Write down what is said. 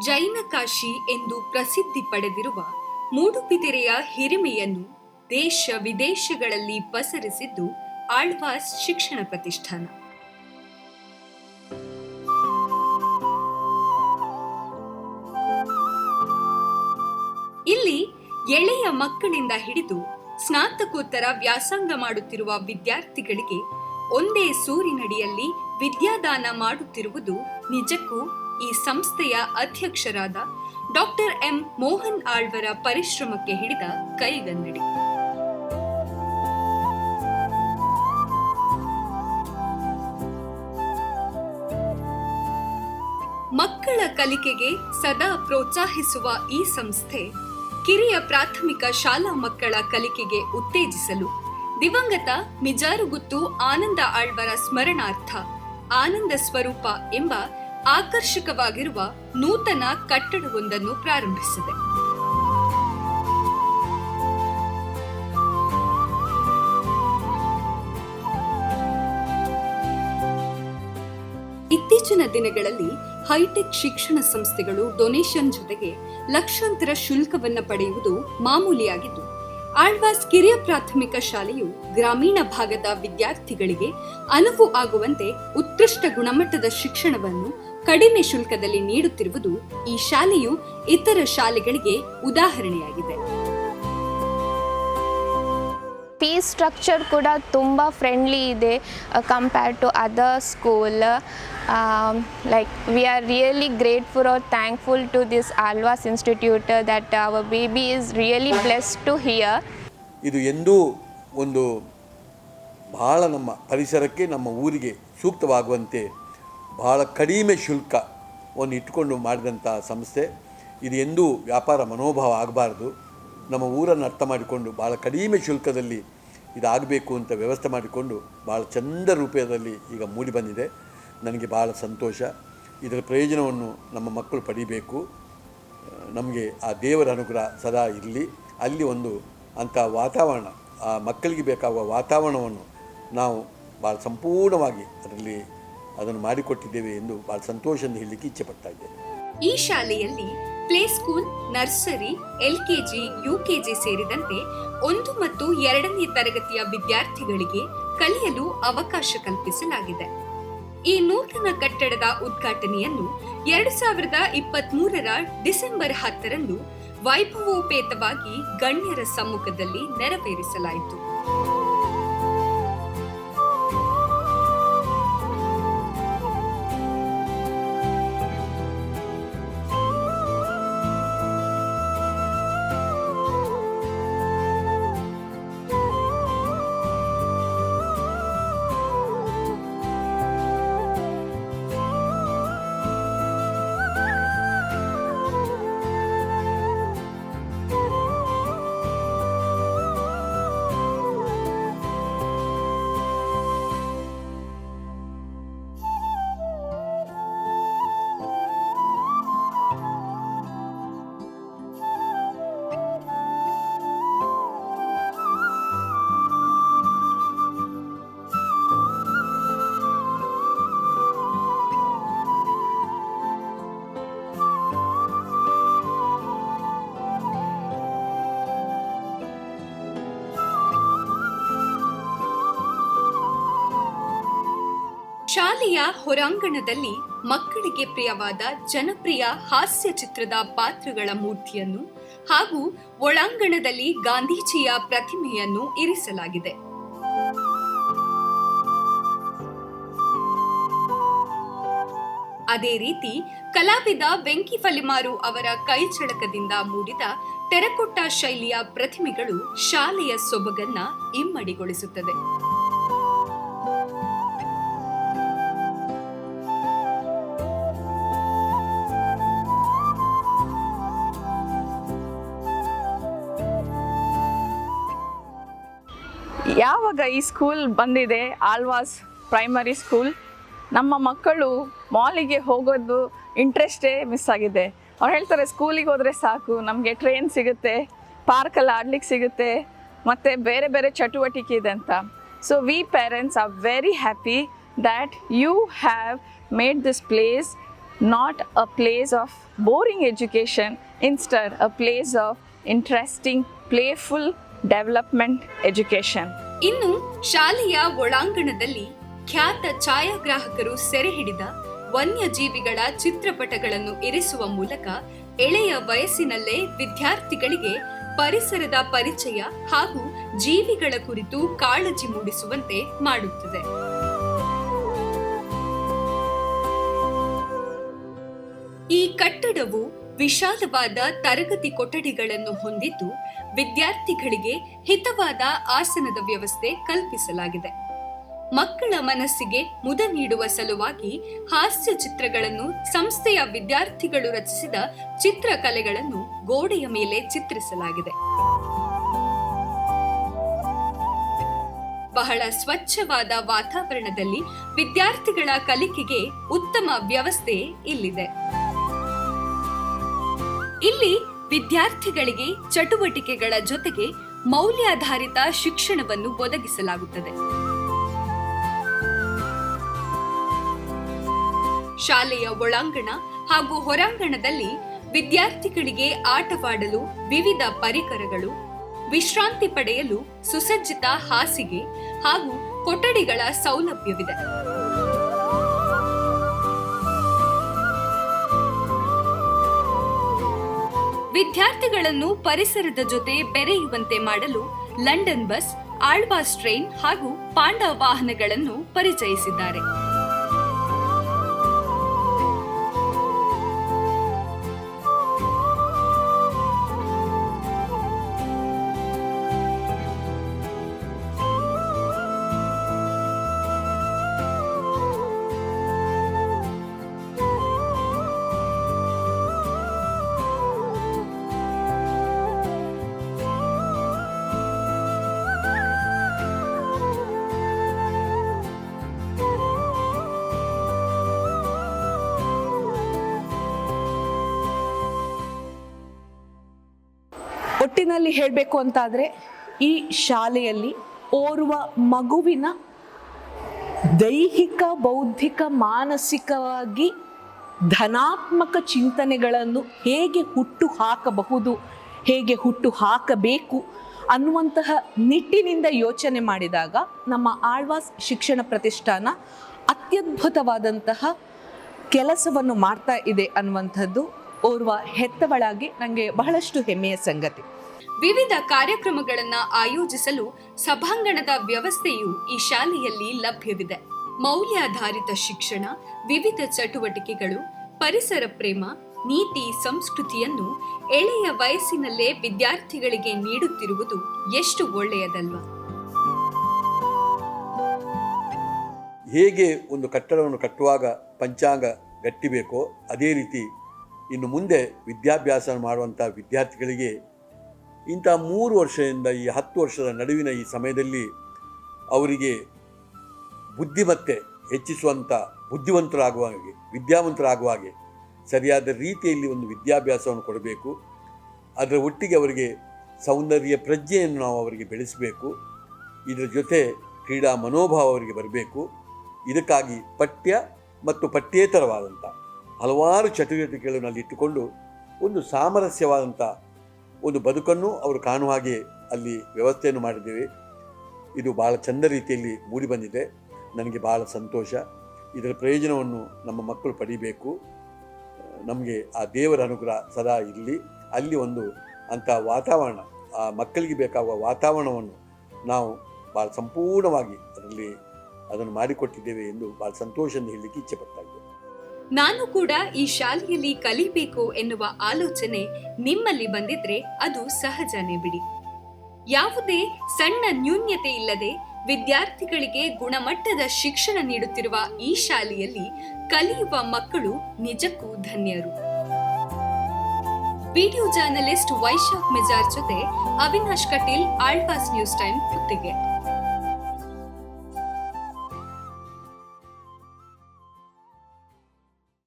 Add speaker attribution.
Speaker 1: ಜೈನ ಕಾಶಿ ಎಂದು ಪ್ರಸಿದ್ಧಿ ಪಡೆದಿರುವ ಮೂಡುಬಿದಿರೆಯ ಹಿರಿಮೆಯನ್ನು ದೇಶ ವಿದೇಶಗಳಲ್ಲಿ ಪಸರಿಸಿದ್ದು ಆಳ್ವಾಸ್ ಶಿಕ್ಷಣ ಪ್ರತಿಷ್ಠಾನ. ಇಲ್ಲಿ ಎಳೆಯ ಮಕ್ಕಳಿಂದ ಹಿಡಿದು ಸ್ನಾತಕೋತ್ತರ ವ್ಯಾಸಂಗ ಮಾಡುತ್ತಿರುವ ವಿದ್ಯಾರ್ಥಿಗಳಿಗೆ ಒಂದೇ ಸೂರಿನಡಿಯಲ್ಲಿ ವಿದ್ಯಾದಾನ ಮಾಡುತ್ತಿರುವುದು ನಿಜಕ್ಕೂ ಈ ಸಂಸ್ಥೆಯ ಅಧ್ಯಕ್ಷರಾದ ಡಾಕ್ಟರ್ ಎಂ ಮೋಹನ್ ಆಳ್ವರ ಪರಿಶ್ರಮಕ್ಕೆ ಹಿಡಿದ ಕೈಗನ್ನಡಿ. ಮಕ್ಕಳ ಕಲಿಕೆಗೆ ಸದಾ ಪ್ರೋತ್ಸಾಹಿಸುವ ಈ ಸಂಸ್ಥೆ ಕಿರಿಯ ಪ್ರಾಥಮಿಕ ಶಾಲಾ ಮಕ್ಕಳ ಕಲಿಕೆಗೆ ಉತ್ತೇಜಿಸಲು ದಿವಂಗತ ಮಿಜಾರುಗುತ್ತು ಆನಂದ ಆಳ್ವರ ಸ್ಮರಣಾರ್ಥ ಆನಂದ ಸ್ವರೂಪ ಎಂಬ ಆಕರ್ಷಕವಾಗಿರುವ ನೂತನ ಕಟ್ಟಡವೊಂದನ್ನು ಪ್ರಾರಂಭಿಸಿದೆ. ಇತ್ತೀಚಿನ ದಿನಗಳಲ್ಲಿ ಹೈಟೆಕ್ ಶಿಕ್ಷಣ ಸಂಸ್ಥೆಗಳು ಡೊನೇಷನ್ ಜೊತೆಗೆ ಲಕ್ಷಾಂತರ ಶುಲ್ಕವನ್ನು ಪಡೆಯುವುದು ಮಾಮೂಲಿಯಾಗಿದ್ದು, ಆಳ್ವಾಸ್ ಕಿರಿಯ ಪ್ರಾಥಮಿಕ ಶಾಲೆಯು ಗ್ರಾಮೀಣ ಭಾಗದ ವಿದ್ಯಾರ್ಥಿಗಳಿಗೆ ಅನುವು ಆಗುವಂತೆ ಉತ್ಕೃಷ್ಟ ಗುಣಮಟ್ಟದ ಶಿಕ್ಷಣವನ್ನು ಕಡಿಮೆ ಶುಲ್ಕದಲ್ಲಿ ನೀಡುತ್ತಿರುವುದು ಈ ಶಾಲೆಯು ಇತರ ಶಾಲೆಗಳಿಗೆ ಉದಾಹರಣೆಯಾಗಿದೆ.
Speaker 2: ಫೀಸ್ ಸ್ಟ್ರಕ್ಚರ್ ಕೂಡ ತುಂಬ ಫ್ರೆಂಡ್ಲಿ ಇದೆ compare to other school like we are really grateful or thankful to this Alvas institute that our baby is really bless to here
Speaker 3: ಇದು ಎಂದೂ ಒಂದು ಬಹಳ ನಮ್ಮ ಪರಿಸರಕ್ಕೆ ನಮ್ಮ ಊರಿಗೆ ಸೂಕ್ತವಾಗುವಂತೆ ಬಹಳ ಕಡಿಮೆ ಶುಲ್ಕವನ್ನು ಇಟ್ಟುಕೊಂಡು ಮಾಡಿದಂಥ ಸಂಸ್ಥೆ. ಇದು ಎಂದೂ ವ್ಯಾಪಾರ ಮನೋಭಾವ ಆಗಬಾರ್ದು. ನಮ್ಮ ಊರನ್ನು ಅರ್ಥ ಮಾಡಿಕೊಂಡು ಭಾಳ ಕಡಿಮೆ ಶುಲ್ಕದಲ್ಲಿ ಇದಾಗಬೇಕು ಅಂತ ವ್ಯವಸ್ಥೆ ಮಾಡಿಕೊಂಡು ಭಾಳ ಚಂದ ರೂಪದಲ್ಲಿ ಈಗ ಮೂಡಿ ಬಂದಿದೆ. ನನಗೆ ಭಾಳ ಸಂತೋಷ. ಇದರ ಪ್ರಯೋಜನವನ್ನು ನಮ್ಮ ಮಕ್ಕಳು ಪಡಿಬೇಕು. ನಮಗೆ ಆ ದೇವರ ಅನುಗ್ರಹ ಸದಾ ಇರಲಿ. ಅಲ್ಲಿ ಒಂದು ಅಂಥ ವಾತಾವರಣ, ಆ ಮಕ್ಕಳಿಗೆ ಬೇಕಾಗುವ ವಾತಾವರಣವನ್ನು ನಾವು ಭಾಳ ಸಂಪೂರ್ಣವಾಗಿ ಅದರಲ್ಲಿ ಅದನ್ನು ಮಾಡಿಕೊಟ್ಟಿದ್ದೇವೆ ಎಂದು ಬಹಳ ಸಂತೋಷದಿಂದ ಹೇಳಲಿಕ್ಕೆ ಇಚ್ಛೆ ಪಡ್ತಾ ಇದ್ದೇನೆ.
Speaker 1: ಈ ಶಾಲೆಯಲ್ಲಿ play school, nursery LKG UKG ಸೇರಿದಂತೆ ಒಂದು ಮತ್ತು ಎರಡನೇ ತರಗತಿಯ ವಿದ್ಯಾರ್ಥಿಗಳಿಗೆ ಕಲಿಯಲು ಅವಕಾಶ ಕಲ್ಪಿಸಲಾಗಿದೆ. ಈ ನೂತನ ಕಟ್ಟಡದ ಉದ್ಘಾಟನೆಯನ್ನು ಎರಡು ಸಾವಿರದ ಇಪ್ಪತ್ತ್ ಮೂರರ ಡಿಸೆಂಬರ್ ಹತ್ತರಂದು ವೈಭವೋಪೇತವಾಗಿ ಗಣ್ಯರ ಸಮ್ಮುಖದಲ್ಲಿ ನೆರವೇರಿಸಲಾಯಿತು. ಶಾಲೆಯ ಹೊರಾಂಗಣದಲ್ಲಿ ಮಕ್ಕಳಿಗೆ ಪ್ರಿಯವಾದ ಜನಪ್ರಿಯ ಹಾಸ್ಯ ಚಿತ್ರದ ಪಾತ್ರಗಳ ಮೂರ್ತಿಯನ್ನು ಹಾಗೂ ಒಳಾಂಗಣದಲ್ಲಿ ಗಾಂಧೀಜಿಯ ಪ್ರತಿಮೆಯನ್ನು ಇರಿಸಲಾಗಿದೆ. ಅದೇ ರೀತಿ ಕಲಾವಿದ ವೆಂಕಿ ಫಲಿಮಾರು ಅವರ ಕೈಚಳಕದಿಂದ ಮೂಡಿದ ಟೆರಕೊಟ್ಟ ಶೈಲಿಯ ಪ್ರತಿಮೆಗಳು ಶಾಲೆಯ ಸೊಬಗನ್ನ ಇಮ್ಮಡಿಗೊಳಿಸುತ್ತದೆ
Speaker 4: ಯಾವಾಗ ಈ ಸ್ಕೂಲ್ ಬಂದಿದೆ ಆಳ್ವಾಸ್ ಪ್ರೈಮರಿ ಸ್ಕೂಲ್ ನಮ್ಮ ಮಕ್ಕಳು ಮಾಲಿಗೆ ಹೋಗೋದು ಇಂಟ್ರೆಸ್ಟೇ ಮಿಸ್ ಆಗಿದೆ. ಅವ್ರು ಹೇಳ್ತಾರೆ ಸ್ಕೂಲಿಗೆ ಹೋದರೆ ಸಾಕು, ನಮಗೆ ಟ್ರೈನ್ ಸಿಗುತ್ತೆ ಪಾರ್ಕಲ್ಲಿ ಆಡ್ಲಿಕ್ಕೆ ಸಿಗುತ್ತೆ, ಮತ್ತು ಬೇರೆ ಬೇರೆ ಚಟುವಟಿಕೆ ಇದೆ ಅಂತ. So we parents are very happy that you have made this place not a place of boring education instead a place of interesting playful development education
Speaker 1: ಇನ್ನು ಶಾಲೆಯ ಒಳಾಂಗಣದಲ್ಲಿ ಖ್ಯಾತ ಛಾಯಾಗ್ರಾಹಕರು ಸೆರೆ ಹಿಡಿದ ವನ್ಯಜೀವಿಗಳ ಚಿತ್ರಪಟಗಳನ್ನು ಇರಿಸುವ ಮೂಲಕ ಎಳೆಯ ವಯಸ್ಸಿನಲ್ಲೇ ವಿದ್ಯಾರ್ಥಿಗಳಿಗೆ ಪರಿಸರದ ಪರಿಚಯ ಹಾಗೂ ಜೀವಿಗಳ ಕುರಿತು ಕಾಳಜಿ ಮೂಡಿಸುವಂತೆ ಮಾಡುತ್ತದೆ. ಈ ಕಟ್ಟಡವು ವಿಶಾಲವಾದ ತರಗತಿ ಕೊಠಡಿಗಳನ್ನು ಹೊಂದಿದ್ದು ವಿದ್ಯಾರ್ಥಿಗಳಿಗೆ ಹಿತವಾದ ಆಸನದ ವ್ಯವಸ್ಥೆ ಕಲ್ಪಿಸಲಾಗಿದೆ. ಮಕ್ಕಳ ಮನಸ್ಸಿಗೆ ಮುದ ನೀಡುವ ಸಲುವಾಗಿ ಹಾಸ್ಯ ಚಿತ್ರಗಳನ್ನು ಸಂಸ್ಥೆಯ ವಿದ್ಯಾರ್ಥಿಗಳು ರಚಿಸಿದ ಚಿತ್ರಕಲೆಗಳನ್ನು ಗೋಡೆಯ ಮೇಲೆ ಚಿತ್ರಿಸಲಾಗಿದೆ. ಬಹಳ ಸ್ವಚ್ಛವಾದ ವಾತಾವರಣದಲ್ಲಿ ವಿದ್ಯಾರ್ಥಿಗಳ ಕಲಿಕೆಗೆ ಉತ್ತಮ ವ್ಯವಸ್ಥೆ ಇಲ್ಲಿದೆ. ಇಲ್ಲಿ ವಿದ್ಯಾರ್ಥಿಗಳಿಗೆ ಚಟುವಟಿಕೆಗಳ ಜೊತೆಗೆ ಮೌಲ್ಯಾಧಾರಿತ ಶಿಕ್ಷಣವನ್ನು ಒದಗಿಸಲಾಗುತ್ತದೆ. ಶಾಲೆಯ ಒಳಾಂಗಣ ಹಾಗೂ ಹೊರಾಂಗಣದಲ್ಲಿ ವಿದ್ಯಾರ್ಥಿಗಳಿಗೆ ಆಟವಾಡಲು ವಿವಿಧ ಪರಿಕರಗಳು, ವಿಶ್ರಾಂತಿ ಪಡೆಯಲು ಸುಸಜ್ಜಿತ ಹಾಸಿಗೆ ಹಾಗೂ ಕೊಠಡಿಗಳ ಸೌಲಭ್ಯವಿದೆ. ವಿದ್ಯಾರ್ಥಿಗಳನ್ನು ಪರಿಸರದ ಜೊತೆ ಬೆರೆಯುವಂತೆ ಮಾಡಲು ಲಂಡನ್ ಬಸ್ ಆಳ್ವಾಸ್ ಟ್ರೈನ್ ಹಾಗೂ ಪಾಂಡ ವಾಹನಗಳನ್ನು ಪರಿಚಯಿಸಿದ್ದಾರೆ.
Speaker 5: ಒಟ್ಟಿನಲ್ಲಿ ಹೇಳಬೇಕು ಅಂತಾದರೆ ಈ ಶಾಲೆಯಲ್ಲಿ ಓರ್ವ ಮಗುವಿನ ದೈಹಿಕ, ಬೌದ್ಧಿಕ, ಮಾನಸಿಕವಾಗಿ ಧನಾತ್ಮಕ ಚಿಂತನೆಗಳನ್ನು ಹೇಗೆ ಹುಟ್ಟು ಹಾಕಬಹುದು, ಹೇಗೆ ಹುಟ್ಟು ಹಾಕಬೇಕು ಅನ್ನುವಂತಹ ನಿಟ್ಟಿನಿಂದ ಯೋಚನೆ ಮಾಡಿದಾಗ ನಮ್ಮ ಆಳ್ವಾಸ್ ಶಿಕ್ಷಣ ಪ್ರತಿಷ್ಠಾನ ಅತ್ಯದ್ಭುತವಾದಂತಹ ಕೆಲಸವನ್ನು ಮಾಡ್ತಾ ಇದೆ ಅನ್ನುವಂಥದ್ದು ಓರ್ವ ಹೆತ್ತವಳಾಗಿ ನನಗೆ ಬಹಳಷ್ಟು ಹೆಮ್ಮೆಯ ಸಂಗತಿ.
Speaker 1: ವಿವಿಧ ಕಾರ್ಯಕ್ರಮಗಳನ್ನು ಆಯೋಜಿಸಲು ಸಭಾಂಗಣದ ವ್ಯವಸ್ಥೆಯು ಈ ಶಾಲೆಯಲ್ಲಿ ಲಭ್ಯವಿದೆ. ಮೌಲ್ಯಾಧಾರಿತ ಶಿಕ್ಷಣ, ವಿವಿಧ ಚಟುವಟಿಕೆಗಳು, ಪರಿಸರ ಪ್ರೇಮ, ನೀತಿ, ಸಂಸ್ಕೃತಿಯನ್ನು ಎಳೆಯ ವಯಸ್ಸಿನಲ್ಲೇ ವಿದ್ಯಾರ್ಥಿಗಳಿಗೆ ನೀಡುತ್ತಿರುವುದು ಎಷ್ಟು ಒಳ್ಳೆಯದಲ್ವಾ?
Speaker 3: ಹೇಗೆ ಒಂದು ಕಟ್ಟಡವನ್ನು ಕಟ್ಟುವಾಗ ಪಂಚಾಂಗ ಗಟ್ಟಿಬೇಕೋ ಅದೇ ರೀತಿ ಇನ್ನು ಮುಂದೆ ವಿದ್ಯಾಭ್ಯಾಸ ಮಾಡುವಂಥ ವಿದ್ಯಾರ್ಥಿಗಳಿಗೆ ಇಂಥ ಮೂರು ವರ್ಷದಿಂದ ಈ ಹತ್ತು ವರ್ಷದ ನಡುವಿನ ಈ ಸಮಯದಲ್ಲಿ ಅವರಿಗೆ ಬುದ್ಧಿಮತ್ತೆ ಹೆಚ್ಚಿಸುವಂಥ ಬುದ್ಧಿವಂತರಾಗುವ ಹಾಗೆ, ವಿದ್ಯಾವಂತರಾಗುವ ಹಾಗೆ ಸರಿಯಾದ ರೀತಿಯಲ್ಲಿ ಒಂದು ವಿದ್ಯಾಭ್ಯಾಸವನ್ನು ಕೊಡಬೇಕು. ಅದರ ಒಟ್ಟಿಗೆ ಅವರಿಗೆ ಸೌಂದರ್ಯ ಪ್ರಜ್ಞೆಯನ್ನು ನಾವು ಅವರಿಗೆ ಬೆಳೆಸಬೇಕು. ಇದರ ಜೊತೆ ಕ್ರೀಡಾ ಮನೋಭಾವ ಅವರಿಗೆ ಬರಬೇಕು. ಇದಕ್ಕಾಗಿ ಪಠ್ಯ ಮತ್ತು ಪಠ್ಯೇತರವಾದಂಥ ಹಲವಾರು ಚಟುವಟಿಕೆಗಳನ್ನು ಅಲ್ಲಿ ಇಟ್ಟುಕೊಂಡು ಒಂದು ಸಾಮರಸ್ಯವಾದಂಥ ಒಂದು ಬದುಕನ್ನು ಅವರು ಕಾಣುವ ಹಾಗೆ ಅಲ್ಲಿ ವ್ಯವಸ್ಥೆಯನ್ನು ಮಾಡಿದ್ದೇವೆ. ಇದು ಭಾಳ ಚಂದ ರೀತಿಯಲ್ಲಿ ಮೂಡಿ ಬಂದಿದೆ. ನನಗೆ ಭಾಳ ಸಂತೋಷ. ಇದರ ಪ್ರಯೋಜನವನ್ನು ನಮ್ಮ ಮಕ್ಕಳು ಪಡಿಬೇಕು. ನಮಗೆ ಆ ದೇವರ ಅನುಗ್ರಹ ಸದಾ ಇರಲಿ. ಅಲ್ಲಿ ಒಂದು ಅಂಥ ವಾತಾವರಣ, ಆ ಮಕ್ಕಳಿಗೆ ಬೇಕಾಗುವ ವಾತಾವರಣವನ್ನು ನಾವು ಭಾಳ ಸಂಪೂರ್ಣವಾಗಿ ಅದರಲ್ಲಿ ಅದನ್ನು ಮಾಡಿಕೊಟ್ಟಿದ್ದೇವೆ ಎಂದು ಭಾಳ ಸಂತೋಷದಿಂದ ಹೇಳಲಿಕ್ಕೆ ಇಚ್ಛೆ ಪಡ್ತಾ ಇದ್ದೇನೆ.
Speaker 1: ನಾನು ಕೂಡ ಈ ಶಾಲೆಯಲ್ಲಿ ಕಲಿಬೇಕು ಎನ್ನುವ ಆಲೋಚನೆ ನಿಮ್ಮಲ್ಲಿ ಬಂದಿದ್ರೆ ಅದು ಸಹಜನೇ ಬಿಡಿ. ಯಾವುದೇ ಸಣ್ಣ ನ್ಯೂನ್ಯತೆ ಇಲ್ಲದೆ ವಿದ್ಯಾರ್ಥಿಗಳಿಗೆ ಗುಣಮಟ್ಟದ ಶಿಕ್ಷಣ ನೀಡುತ್ತಿರುವ ಈ ಶಾಲೆಯಲ್ಲಿ ಕಲಿಯುವ ಮಕ್ಕಳು ನಿಜಕ್ಕೂ ಧನ್ಯರು. ವಿಡಿಯೋ ಜರ್ನಲಿಸ್ಟ್ ವೈಶಾಖ್ ಮಿಜಾರ್ ಜೊತೆ ಅವಿನಾಶ್ ಕಟೀಲ್, ಆಳ್ವಾಸ್ ನ್ಯೂಸ್ ಟೈಮ್ ಪುತ್ತಿಗೆ